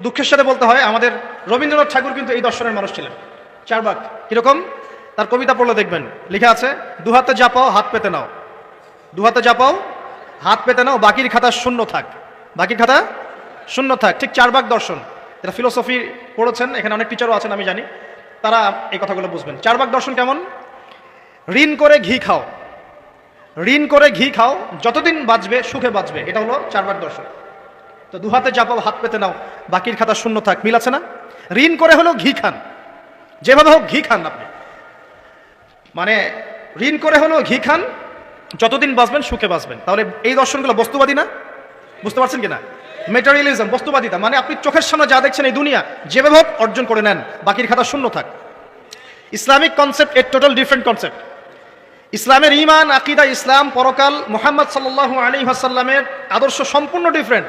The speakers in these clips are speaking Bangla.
দুঃখের সাথে বলতে হয়, আমাদের রবীন্দ্রনাথ ঠাকুর কিন্তু এই দর্শনের মানুষ ছিলেন। চারবাক কীরকম? তার কবিতা পড়লে দেখবেন। লিখে আছে দু হাতে জাপাও হাত পেতে নাও। দু হাতে জাপাও হাত পেতে নাও, বাকির খাতা শূন্য থাক। বাকির খাতা শূন্য থাক। ঠিক চারবাক দর্শন। যারা ফিলোসফি পড়েছেন, এখানে অনেক টিচারও আছেন, আমি জানি, তারা এই কথাগুলো বুঝবেন। চারবাক দর্শন কেমন? ঋণ করে ঘি খাও। ঋণ করে ঘি খাও, যতদিন বাঁচবে, সুখে বাঁচবে। এটা হলো চারবাক দর্শন। তো দু হাতে চাপাও হাত পেতে নাও। বাকির খাতা শূন্য থাক, মিল আছে না? ঋণ করে হলেও ঘি খান। যেভাবে হোক ঘি খান আপনি। মানে ঋণ করে হলেও ঘি খান, যতদিন বাঁচবেন সুখে বাঁচবেন। তাহলে এই দর্শনগুলো বস্তুবাদী না? বুঝতে পারছেন কিনা? মেটারিয়ালিজম বস্তুবাদিতা মানে আপনি চোখের সামনে যা দেখছেন এই দুনিয়া, যেভাবে হোক অর্জন করে নেন, বাকির খাতা শূন্য থাক। ইসলামিক কনসেপ্ট এর টোটাল ডিফারেন্ট কনসেপ্ট ইসলামের ইমান আকিদা, ইসলাম, পরকাল, মোহাম্মদ সাল্লাহ আলী হাসাল্লামের আদর্শ সম্পূর্ণ ডিফারেন্ট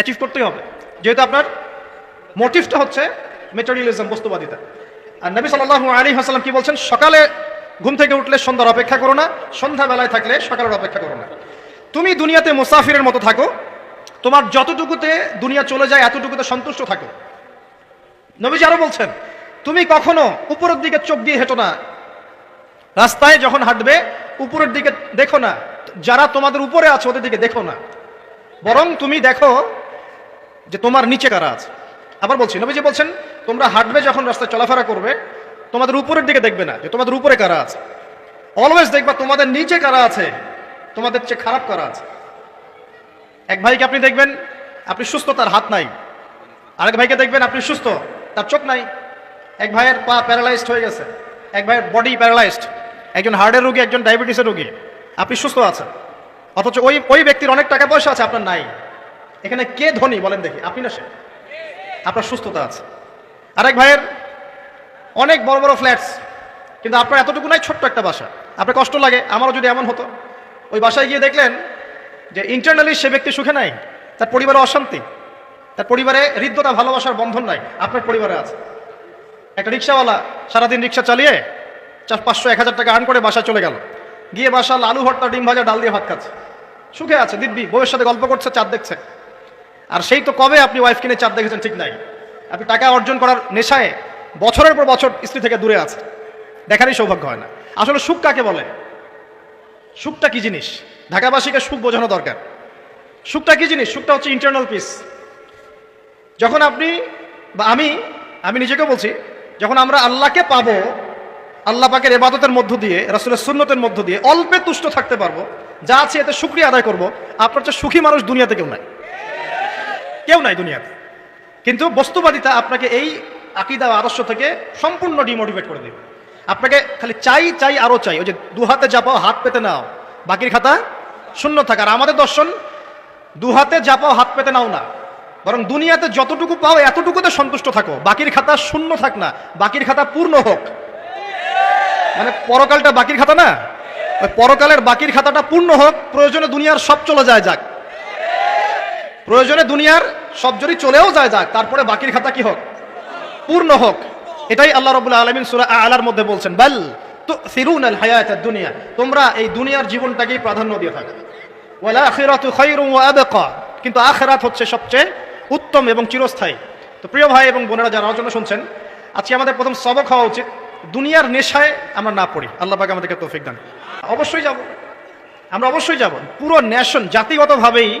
অ্যাচিভ করতেই হবে। যেহেতু আপনার মোটিভটা হচ্ছে মেটেরিয়ালিজম বস্তুবাদিতা। আর নবী সাল্লাল্লাহু আলী হাসালাম কি বলছেন? সকালে ঘুম থেকে উঠলে সন্ধ্যার অপেক্ষা করো না, সন্ধ্যাবেলায় থাকলে সকালের অপেক্ষা করো না। তুমি দুনিয়াতে মুসাফিরের মতো থাকো, তোমার যতটুকুতে দুনিয়া চলে যায়, এতটুকুতে সন্তুষ্ট থাকো। নবীজি আরও বলছেন, তুমি কখনো উপরের দিকে চোখ দিয়ে হেঁটো না। রাস্তায় যখন হাঁটবে, উপরের দিকে দেখো না। যারা তোমাদের উপরে আছে, ওদের দিকে দেখো না। বরং তুমি দেখো যে তোমার নিচে কারা আছে? আবার বলছি, নবীজি বলছেন, তোমরা হাঁটবে যখন রাস্তায় চলাফেরা করবে, তোমাদের উপরের দিকে দেখবে না যে তোমাদের উপরে কারা আছে। অলওয়েজ দেখবা তোমাদের নিচে কারা আছে, তোমাদের চেয়ে খারাপ কারা আছে। এক ভাইকে আপনি দেখবেন, আপনি সুস্থ, তার হাত নাই। আরেক ভাইকে দেখবেন, আপনি সুস্থ, তার চোখ নাই। এক ভাইয়ের পা প্যারালাইজড হয়ে গেছে। এক ভাইয়ের বডি প্যারালাইজড। একজন হার্টের রোগী, একজন ডায়াবেটিসের রোগী। আপনি সুস্থ আছেন। অথচ ওই ওই ব্যক্তির অনেক টাকা পয়সা আছে, আপনার নাই। এখানে কে ধনী বলেন দেখি, আপনি না সে? আপনার সুস্থতা আছে। আরেক ভাইয়ের অনেক বড় বড় ফ্ল্যাটস, কিন্তু আপনার এতটুকু নাই, ছোট্ট একটা বাসা। আপনার কষ্ট লাগে, আমারও যদি এমন হতো। ওই বাসায় গিয়ে দেখলেন যে ইন্টারনালি সে ব্যক্তি সুখে নাই, তার পরিবারে অশান্তি, তার পরিবারে হৃদ্যতা, ভালোবাসার বন্ধন নাই, আপনার পরিবারে আছে। একটা রিক্সাওয়ালা সারাদিন রিক্সা চালিয়ে চার পাঁচশো, এক হাজার টাকা আর্ন করে বাসায় চলে গেল। গিয়ে বাসা লালু ভর্তা, ডিম ভাজা, ডাল দিয়ে ভাত খাচ্ছে। সুখে আছে, দিব্যি, বউয়ের সাথে গল্প করছে, চাঁদ দেখছে। আর সেই তো কবে আপনি ওয়াইফ কিনে চাঁদ দেখেছেন ঠিক নাই। আপনি টাকা অর্জন করার নেশায় বছরের পর বছর স্ত্রী থেকে দূরে আছে দেখারই সৌভাগ্য হয় না। আসলে সুখ কাকে বলে? সুখটা কি জিনিস? ঢাকাবাসীকে সুখ বোঝানো দরকার। সুখটা কি জিনিস? সুখটা হচ্ছে ইন্টারনাল পিস যখন আপনি বা আমি আমি নিজেকে বলছি, যখন আমরা আল্লাহকে পাবো, আল্লাহ পাকের এবাদতের মধ্য দিয়ে, রাসুলের সুন্নতের মধ্য দিয়ে, অল্পে তুষ্ট থাকতে পারব, যা আছে এতে সুক্রিয়া আদায় করব, আপনার চেয়ে সুখী মানুষ দুনিয়াতে কেউ নাই। কেউ নাই দুনিয়াতে। কিন্তু বস্তুবাদিতা আপনাকে এই আকিদা আদর্শ থেকে সম্পূর্ণ ডিমোটিভেট করে দেবে। আপনাকে খালি চাই চাই, আরও চাই। ওই যে দু হাতে চাপাও হাত পেতে নাও। বাকির খাতা শূন্য থাকার আমাদের দর্শন, দু হাতে চাপাও হাত পেতে নাও না। বরং দুনিয়াতে যতটুকু পাও এতটুকুতে সন্তুষ্ট থাকো। বাকির খাতা শূন্য থাক না। বাকির খাতা পূর্ণ হোক। মানে পরকালটা বাকির খাতা না? ওই পরকালের বাকির খাতাটা পূর্ণ হোক। প্রয়োজনে দুনিয়ার সব চলে যায় যাক। প্রয়োজনে দুনিয়ার সব যদি চলেও যায়, যাক, তারপরে বাকির খাতা কি হোক? পূর্ণ হোক। এটাই আল্লাহ রবুল্লা আলমিন সুরা আলার মধ্যে বলছেন, বাল তো ফিরুন আল হায়াত দুনিয়া তোমরা এই দুনিয়ার জীবনটাকেই প্রাধান্য দিয়ে থাকো। ওয়ালা আখিরাতু খায়রুম ওয়া আবকা কিন্তু আখিরাত হচ্ছে সবচেয়ে উত্তম এবং চিরস্থায়ী। তো প্রিয় ভাই এবং বোনেরা যারা আলোচনা শুনছেন, আজকে আমাদের প্রথম সবক হওয়া উচিত, দুনিয়ার নেশায় আমরা না পড়ি। আল্লাহ পাক আমাদেরকে তৌফিক দান অবশ্যই যাব। আমরা অবশ্যই যাব। পুরো ন্যাশন জাতিগতভাবেই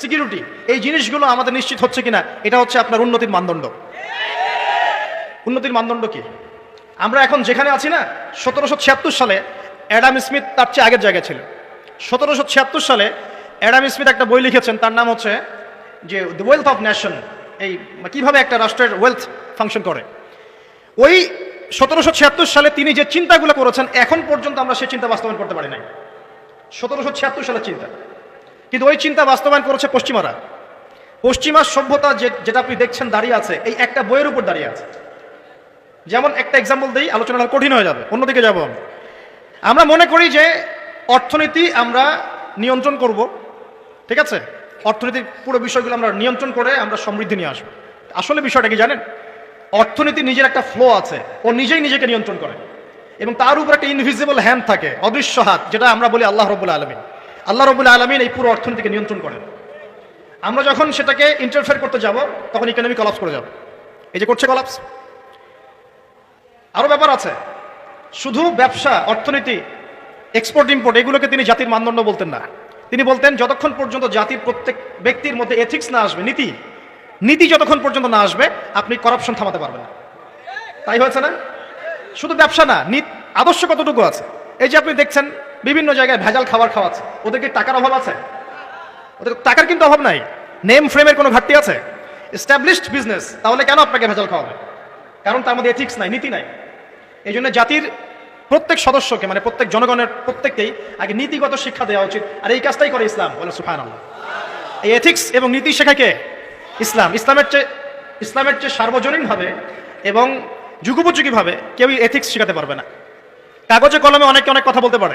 সিকিউরিটি এই জিনিসগুলো আমাদের নিশ্চিত হচ্ছে কিনা, এটা হচ্ছে আপনার উন্নতির মানদণ্ড। উন্নতির মানদণ্ড কি? আমরা এখন যেখানে আছি না, সতেরোশো ছিয়াত্তর সালে অ্যাডাম স্মিথ তার চেয়ে আগের জায়গায় ছিল। সতেরোশো ছিয়াত্তর সালে অ্যাডাম স্মিথ একটা বই লিখেছেন, তার নাম হচ্ছে যে দ্য ওয়েলথ অফ ন্যাশন এই কীভাবে একটা রাষ্ট্রের ওয়েলথ ফাংশন করে। ওই সতেরোশো ছিয়াত্তর সালে তিনি যে চিন্তাগুলো করেছেন, এখন পর্যন্ত আমরা সেই চিন্তা বাস্তবায়ন করতে পারি নাই। সতেরোশো ছিয়াত্তর সালের চিন্তা। কিন্তু ওই চিন্তা বাস্তবায়ন করেছে পশ্চিমারা। পশ্চিমা সভ্যতা যেটা আপনি দেখছেন দাঁড়িয়ে আছে, এই একটা বইয়ের উপর দাঁড়িয়ে আছে। যেমন একটা এক্সাম্পল দিই আলোচনাটা কঠিন হয়ে যাবে, অন্যদিকে যাব আমি। আমরা মনে করি যে অর্থনীতি আমরা নিয়ন্ত্রণ করব, ঠিক আছে? অর্থনীতির পুরো বিষয়গুলো আমরা নিয়ন্ত্রণ করে আমরা সমৃদ্ধি নিয়ে আসব। আসলে বিষয়টা কি জানেন? অর্থনীতি নিজের একটা ফ্লো আছে, ও নিজেই নিজেকে নিয়ন্ত্রণ করে। এবং তার উপর একটা ইনভিজিবল হ্যান্ড থাকে, অদৃশ্য হাত, যেটা আমরা বলি আল্লাহ রবুল্লা আলমিন। আল্লাহ রবুল আলমিন এই পুরো অর্থনীতিকে নিয়ন্ত্রণ করেন। আমরা যখন সেটাকে ইন্টারফেয়ার করতে যাব, তখন ইকোনমি কলাপস করে যাব। এই যে করছে কলাপস আরও ব্যাপার আছে। শুধু ব্যবসা, অর্থনীতি এক্সপোর্ট ইম্পোর্ট এগুলোকে তিনি জাতির মানদণ্ড বলতেন না। তিনি বলতেন, যতক্ষণ পর্যন্ত জাতির প্রত্যেক ব্যক্তির মধ্যে এথিক্স না আসবে, নীতি নীতি যতক্ষণ পর্যন্ত না আসবে, আপনি করাপশন থামাতে পারবেন তাই হয়েছে না? শুধু ব্যবসা না আদর্শ কতটুকু আছে? এই যে আপনি দেখছেন বিভিন্ন জায়গায় ভেজাল খাবার খাওয়াচ্ছে। ওদের কি টাকার অভাব আছে? ওদের টাকার কিন্তু অভাব নাই। নেম ফ্রেমের কোনো ঘাটতি আছে? এস্টাবলিশড বিজনেস তাহলে কেন আপনাকে ভেজাল খাওয়াবে? কারণ তার মধ্যে এথিক্স নাই, নীতি নাই। এই জন্য জাতির প্রত্যেক সদস্যকে মানে প্রত্যেক জনগণের প্রত্যেককেই আগে নীতিগত শিক্ষা দেওয়া উচিত। আর এই কাজটাই করে ইসলাম। বলে সুফান এই এথিক্স এবং নীতি শেখা কে? ইসলাম। ইসলামের চেয়ে ইসলামের চেয়ে সার্বজনীনভাবে এবং যুগোপযোগীভাবে কেউই এথিক্স শেখাতে পারবে না। কাগজে কলমে অনেকে অনেক কথা বলতে পারে।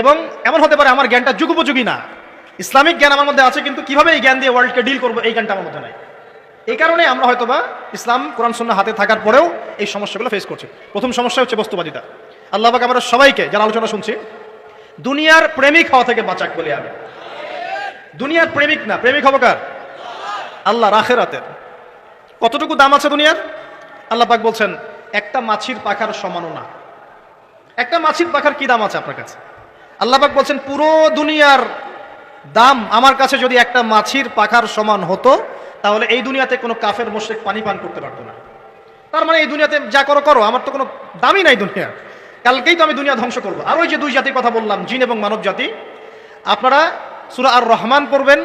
এবং এমন হতে পারে আমার জ্ঞানটা যুগোপযোগী না। ইসলামিক জ্ঞান আমার মধ্যে আছে, কিন্তু কীভাবে এই জ্ঞান দিয়ে ওয়ার্ল্ডকে ডিল করব এই জ্ঞানটা আমার মধ্যে নাই। এই কারণে আমরা হয়তোবা ইসলাম, কোরআন সন্না হাতে থাকার পরেও এই সমস্যাগুলো ফেস করছি। প্রথম সমস্যা হচ্ছে বস্তুবাদিতা। আল্লাহ পাক আমরা সবাইকে, যারা আলোচনা শুনছি, দুনিয়ার প্রেমিক হওয়া থেকে বাঁচাক বলে আমি। দুনিয়ার প্রেমিক না, প্রেমিক হব কার? আল্লাহ রাখেরাতের কতটুকু দাম আছে দুনিয়ার? আল্লাহ পাক বলছেন, একটা মাছির পাখার সমানও না। একটা মাছির পাখার কি দাম আছে আপনার কাছে? আল্লাহ পাক বলছেন, পুরো দুনিয়ার দাম আমার কাছে যদি একটা মাছির পাখার সমান হতো, তাহলে এই দুনিয়াতে কোনো কাফের মোশেক পানি পান করতে পারতো না। তার মানে এই দুনিয়াতে যা করো করো, আমার তো কোনো দামই নাই দুনিয়া কালকেই তো আমি দুনিয়া ধ্বংস করব। আর ওই যে দুই জাতির কথা বললাম, জিন এবং মানব জাতি, আপনারা সুরা আর রহমান পড়বেন।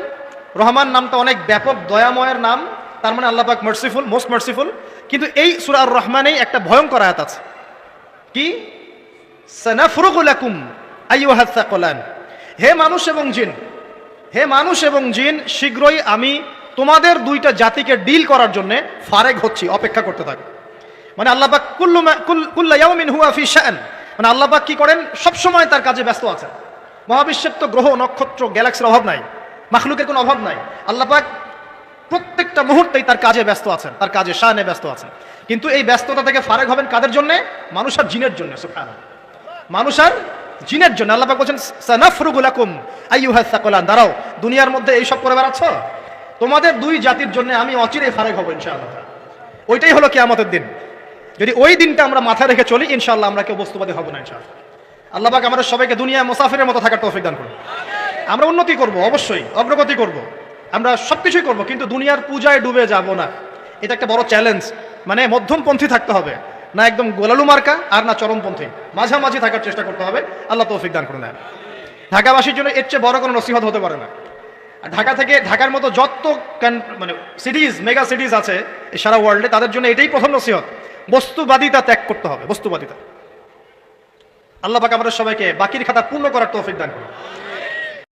রহমান নামটা অনেক ব্যাপক, দয়াময়ের নাম। তার মানে আল্লাহ পাক মার্সিফুল মোস্ট মার্সিফুল কিন্তু এই সুরা আর রহমানেই একটা ভয়ঙ্কর আয়াত আছে। কি? সানাফরুকুলাকুম সাকলান। হে মানুষ এবং জিন, হে মানুষ এবং জিন, শীঘ্রই আমি তোমাদের দুইটা জাতিকে ডিল করার জন্য ফারেক হচ্ছি, অপেক্ষা করতে থাকো। মানে আল্লাহবাক কুল্লু মা- কুল- কুল্লা ইয়াউমিন হুয়া ফি শান। মানে আল্লাহবাক কি করেন? সব সময় তার কাজে ব্যস্ত আছেন। মহাবিশ্বের তো গ্রহ, নক্ষত্র, গ্যালাক্সির অভাব নাই, মাখলুকের কোনো অভাব নাই। আল্লাহবাক প্রত্যেকটা মুহূর্তেই তার কাজে ব্যস্ত আছেন, তার কাজে শানে ব্যস্ত আছেন। কিন্তু এই ব্যস্ততা থেকে ফারেক হবেন কাদের জন্য? মানুষ আর জিনের জন্য মানুষ আর জিনের জন্য আল্লাহ বলছেন সানাফরুগুলাকুম আইয়ুহাস সাকলান। দাঁড়াও, দুনিয়ার মধ্যে এইসব করে বেড়াচ্ছ তোমাদের দুই জাতির জন্য আমি অচিরে ফারেক হব, ইনশাআল্লাহ। ওইটাই হলো কিয়ামতের দিন। যদি ওই দিনটা আমরা মাথায় রেখে চলি, ইনশাআল্লাহ আমরা কেউ বস্তুবাদী হব না, ইনশাআল্লাহ। আল্লাহ পাক আমাদের সবাইকে দুনিয়া মুসাফিরের মতো থাকার তৌফিক দান করুন। আমরা উন্নতি করব, অবশ্যই, অগ্রগতি করব। আমরা সব কিছুই করব, কিন্তু দুনিয়ার পূজায় ডুবে যাব না। এটা একটা বড় চ্যালেঞ্জ মানে মধ্যমপন্থী থাকতে হবে। না একদম গোলালু মার্কা আর না চরমপন্থী। মাঝামাঝি থাকার চেষ্টা করতে হবে। আল্লাহ তৌফিক দান করুন। ঢাকাবাসীর জন্য এর চেয়ে বড় কোনো নসিহত হতে পারে না। আর ঢাকা থেকে ঢাকার মতো যত মানে সিটিজ মেগা সিটিজ আছে সারা ওয়ার্ল্ডে তাদের জন্য এটাই প্রথম নসিহত। বস্তুবাদিতা ত্যাগ করতে হবে, বস্তুবাদিতা। আল্লাহ পাক আমাদের সবাইকে বাকির খাতা পূর্ণ করার তৌফিক দান করুন।